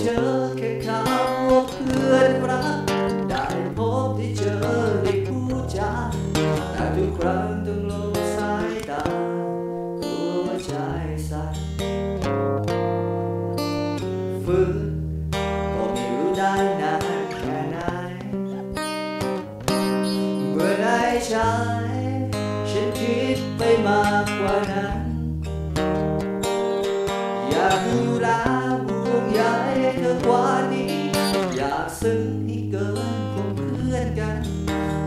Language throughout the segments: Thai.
เจอแค่คำว่าเพื่อนรัก ได้พบที่เจอได้พูดจาแต่ทุกครั้งต้องลงสายตา กลัวใจสั่นฝืนก็ไม่รู้ได้นานแค่ไหนเมื่อได้ใช้ฉันคิดไปมากกว่านั้น ซึ้งให้เกินคงเพื่อนกัน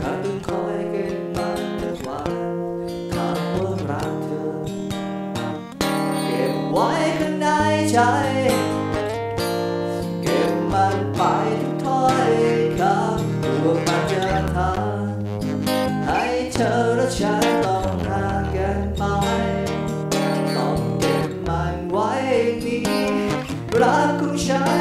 ก็ต้องคอยเก็บมันทุกวันคำว่ารักเธอ เก็บไว้ข้างในใจ เก็บมันไปทุกถ้อยคำกลัวมันจะทำให้เธอและฉันต้องห่างกันไปต้องเก็บมันไว้นี้รักของฉัน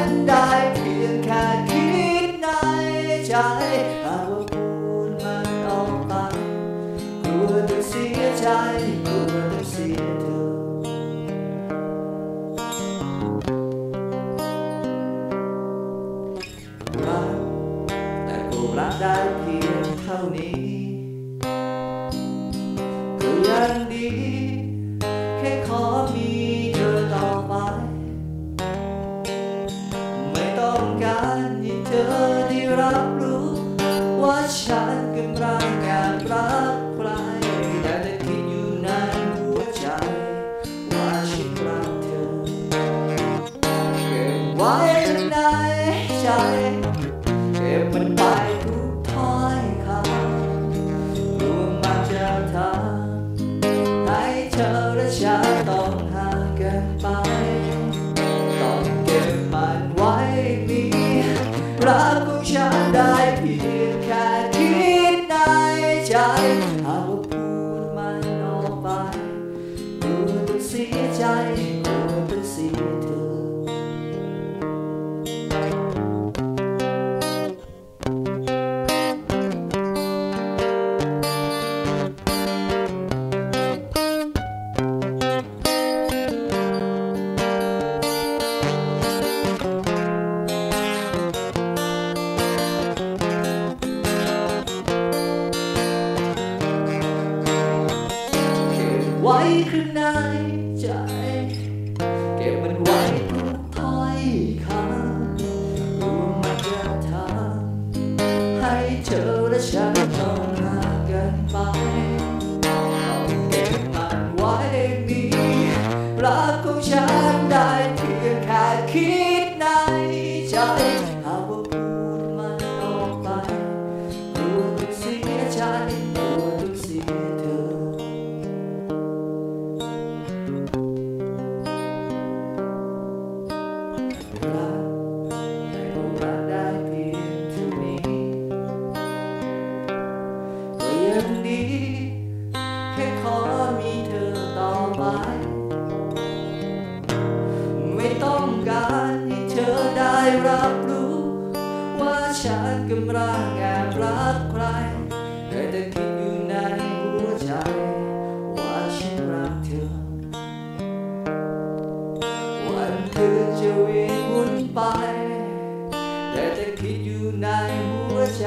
ได้เพียงเท่านี้ก็ยังดี แค่ขอมีเธอต่อไป ไม่ต้องการให้เธอได้รับรู้ ว่าฉันกำลังการรัก อ ว่าฉันกำลังแอบรักใครแต่แต่คิดอยู่ในหัวใจ ว่าฉันรักเธอ วันคืนจะเวียนวนไปแต่แต่คิดอยู่ในหัวใจ